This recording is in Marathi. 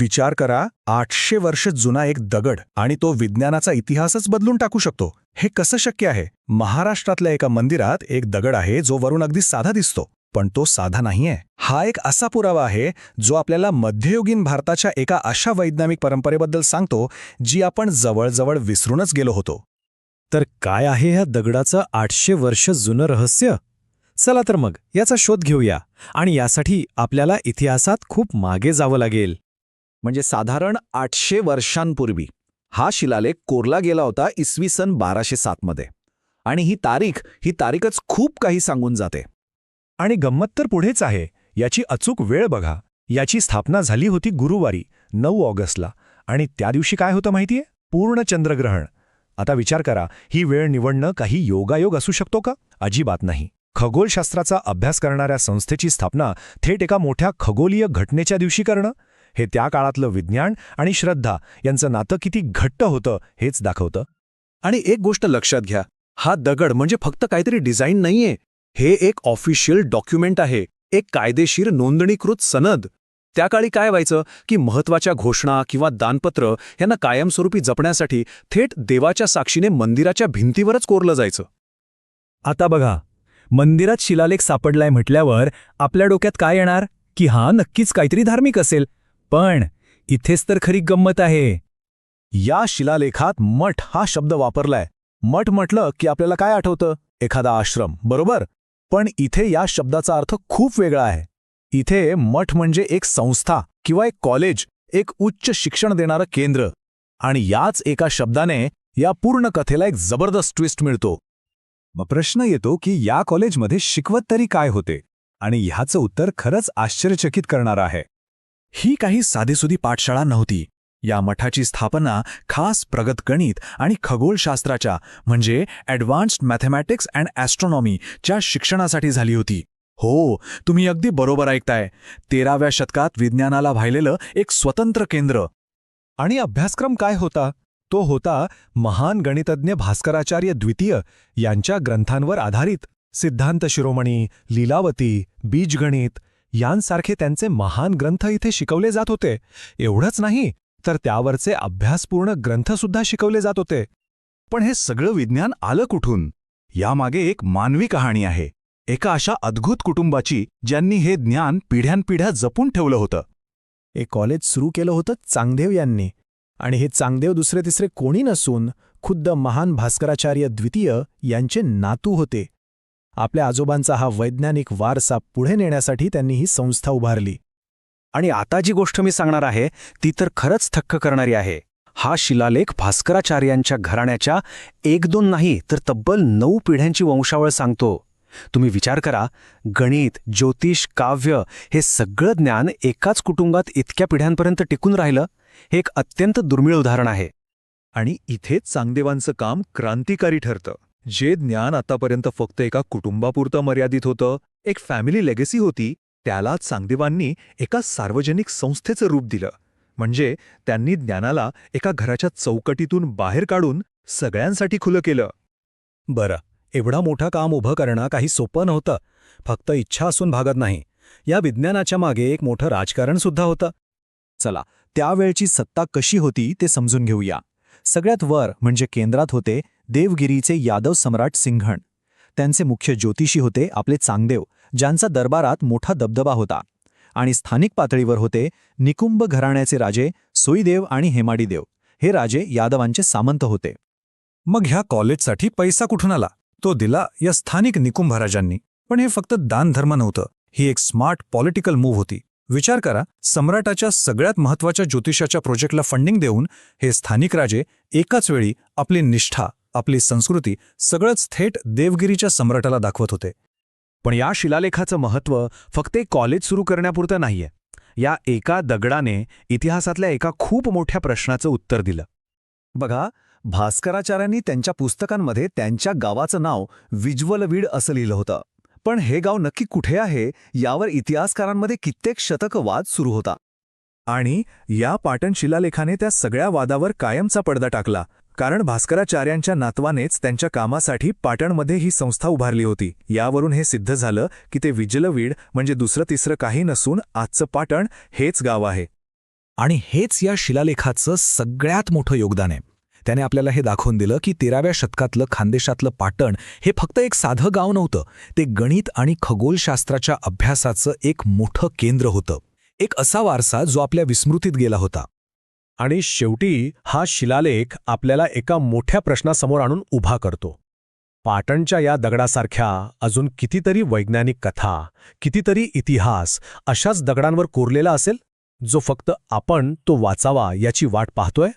विचार करा आठशे वर्ष जुना एक दगड आणि तो विज्ञानाचा इतिहासच बदलून टाकू शकतो. हे कसं शक्य आहे? महाराष्ट्रातल्या एका मंदिरात एक दगड आहे जो वरून अगदी साधा दिसतो पण तो साधा नाहीये. हा एक असा पुरावा आहे जो आपल्याला मध्ययुगीन भारताच्या एका अशा वैज्ञानिक परंपरेबद्दल सांगतो जी आपण जवळजवळ विसरूनच गेलो होतो. तर काय आहे ह्या दगडाचं आठशे वर्ष जुनं रहस्य? चला तर मग याचा शोध घेऊया आणि यासाठी आपल्याला इतिहासात खूप मागे जावं लागेल. म्हणजे साधारण आठशे वर्षांपूर्वी हा शिलालेख कोरला गेला होता इसवी सन बाराशे सातमध्ये आणि ही तारीख ही तारीखच खूप काही सांगून जाते. आणि गंमत तर पुढेच आहे याची अचूक वेळ बघा. याची स्थापना झाली होती गुरुवारी नऊ ऑगस्टला. आणि त्या दिवशी काय होतं माहितीये? पूर्ण चंद्रग्रहण. आता विचार करा ही वेळ निवडणं काही योगायोग असू शकतो का? अजिबात नाही. खगोलशास्त्राचा अभ्यास करणाऱ्या संस्थेची स्थापना थेट एका मोठ्या खगोलीय घटनेच्या दिवशी करणं? हे त्या काळातलं विज्ञान आणि श्रद्धा यांचं नातं किती घट्ट होतं हेच दाखवतं. आणि एक गोष्ट लक्षात घ्या हा दगड म्हणजे फक्त काहीतरी डिझाईन नाहीये. हे एक ऑफिशियल डॉक्युमेंट आहे एक कायदेशीर नोंदणीकृत सनद. त्या काळी काय व्हायचं की महत्त्वाच्या घोषणा किंवा दानपत्र यांना कायमस्वरूपी जपण्यासाठी थेट देवाच्या साक्षीने मंदिराच्या भिंतीवरच कोरलं जायचं. आता बघा मंदिरात शिलालेख सापडलाय म्हटल्यावर आपल्या डोक्यात काय येणार? की हा नक्कीच काहीतरी धार्मिक असेल. पण इथेच तर खरी गंमत आहे. या शिलालेखात मठ हा शब्द वापरलाय. मठ म्हटलं की आपल्याला काय आठवतं? एखादा आश्रम बरोबर? पण इथे या शब्दाचा अर्थ खूप वेगळा आहे. इथे मठ म्हणजे एक संस्था किंवा एक कॉलेज एक उच्च शिक्षण देणारं केंद्र. आणि याच एका शब्दाने या पूर्ण कथेला एक जबरदस्त ट्विस्ट मिळतो. मग प्रश्न येतो की या कॉलेजमध्ये शिकवत तरी काय होते? आणि ह्याचं उत्तर खरंच आश्चर्यचकित करणारं आहे. ही काही साधीसुधी पाठशाळा नव्हती. या मठाची स्थापना खास प्रगत गणित आणि खगोलशास्त्राच्या म्हणजे ॲडव्हान्स्ड मॅथमॅटिक्स अँड ॲस्ट्रॉनॉमीच्या शिक्षणासाठी झाली होती. हो तुम्ही अगदी बरोबर ऐकताय. तेराव्या शतकात विज्ञानाला वाहिलेलं एक स्वतंत्र केंद्र. आणि अभ्यासक्रम काय होता? तो होता महान गणितज्ञ भास्कराचार्य द्वितीय यांच्या ग्रंथांवर आधारित. सिद्धांत शिरोमणी लीलावती बीजगणित यांसारखे त्यांचे महान ग्रंथ इथे शिकवले जात होते. एवढंच नाही तर त्यावरचे अभ्यासपूर्ण ग्रंथसुद्धा शिकवले जात होते. पण हे सगळं विज्ञान आलं कुठून? यामागे एक मानवी कहाणी आहे. एका अशा अद्भुत कुटुंबाची ज्यांनी हे ज्ञान पिढ्यानपिढ्या जपून ठेवलं होतं. हे कॉलेज सुरू केलं होतं चांगदेव यांनी. आणि हे चांगदेव दुसरे तिसरे कोणी नसून खुद्द महान भास्कराचार्य द्वितीय यांचे नातू होते. आपल्या आजोबांचा हा वैज्ञानिक वारसा पुढे नेण्यासाठी त्यांनी ही संस्था उभारली. आणि आता जी गोष्ट मी सांगणार आहे ती तर खरंच थक्क करणारी आहे. हा शिलालेख भास्कराचार्यांच्या घराण्याच्या एक दोन नाही तर तब्बल नऊ पिढ्यांची वंशावळ सांगतो. तुम्ही विचार करा गणित ज्योतिष काव्य हे सगळं ज्ञान एकाच कुटुंबात इतक्या पिढ्यांपर्यंत टिकून राहिलं हे एक अत्यंत दुर्मिळ उदाहरण आहे. आणि इथेच चांगदेवांचं काम क्रांतिकारी ठरतं. जे ज्ञान आतापर्यंत फक्त एका कुटुंबापुरतं मर्यादित होतं एक फॅमिली लेगसी होती त्यालाच सांगदेवांनी एका सार्वजनिक संस्थेचं रूप दिलं. म्हणजे त्यांनी ज्ञानाला एका घराच्या चौकटीतून बाहेर काढून सगळ्यांसाठी खुलं केलं. बरं एवढा मोठा काम उभं करणं काही सोपं नव्हतं. फक्त इच्छा असून भागत नाही. या विज्ञानाच्या मागे एक मोठं राजकारण सुद्धा होतं. चला त्यावेळची सत्ता कशी होती ते समजून घेऊया. सगळ्यात वर म्हणजे केंद्रात होते देवगिरीचे यादव सम्राट सिंघण. त्यांचे मुख्य ज्योतिषी होते आपले चांगदेव ज्यांचा दरबारात मोठा दबदबा होता. आणि स्थानिक पातळीवर होते निकुंभ घराण्याचे राजे सोईदेव आणि हेमाडीदेव. हे राजे यादवांचे सामंत होते. मग ह्या कॉलेजसाठी पैसा कुठून आला? तो दिला या स्थानिक निकुंभराजांनी पण हे फक्त दानधर्म नव्हतं. ही एक स्मार्ट पॉलिटिकल मूव्ह होती. विचार करा सम्राटाच्या सगळ्यात महत्त्वाच्या ज्योतिषाच्या प्रोजेक्टला फंडिंग देऊन हे स्थानिक राजे एकाच वेळी आपली निष्ठा आपली संस्कृती सगळंच थेट देवगिरीच्या सम्राटाला दाखवत होते. पण या शिलालेखाचं महत्त्व फक्त एक कॉलेज सुरू करण्यापुरतं नाहीये. या एका दगडाने इतिहासातल्या एका खूप मोठ्या प्रश्नाचं उत्तर दिलं. बघा भास्कराचार्यांनी त्यांच्या पुस्तकांमध्ये त्यांच्या गावाचं नाव विज्वलवीड असं लिहिलं होतं. पण हे गाव नक्की कुठे आहे यावर इतिहासकारांमध्ये कित्येक शतक वाद सुरू होता. आणि या पाटण शिलालेखाने त्या सगळ्या वादावर कायमचा पडदा टाकला. कारण भास्कराचार्यांच्या नातवानेच त्यांच्या कामासाठी पाटणमध्ये ही संस्था उभारली होती. यावरून हे सिद्ध झालं की ते विजलवीड म्हणजे दुसरं तिसरं काही नसून आजचं पाटण हेच गाव आहे. आणि हेच या शिलालेखाचं सगळ्यात मोठं योगदान आहे. त्याने आपल्याला हे दाखवून दिलं की तेराव्या शतकातलं खानदेशातलं पाटण हे फक्त एक साधं गाव नव्हतं ते गणित आणि खगोलशास्त्राच्या अभ्यासाचं एक मोठं केंद्र होतं. एक असा वारसा जो आपल्या विस्मृतीत गेला होता. आणि शेवटी हा शिलालेख आपल्याला एका मोठ्या प्रश्नासमोर आणून उभा करतो. पाटणच्या या दगडासारख्या अजून कितीतरी वैज्ञानिक कथा कितीतरी इतिहास अशाच दगडांवर कोरलेला असेल जो फक्त आपण तो वाचावा याची वाट पाहतोय?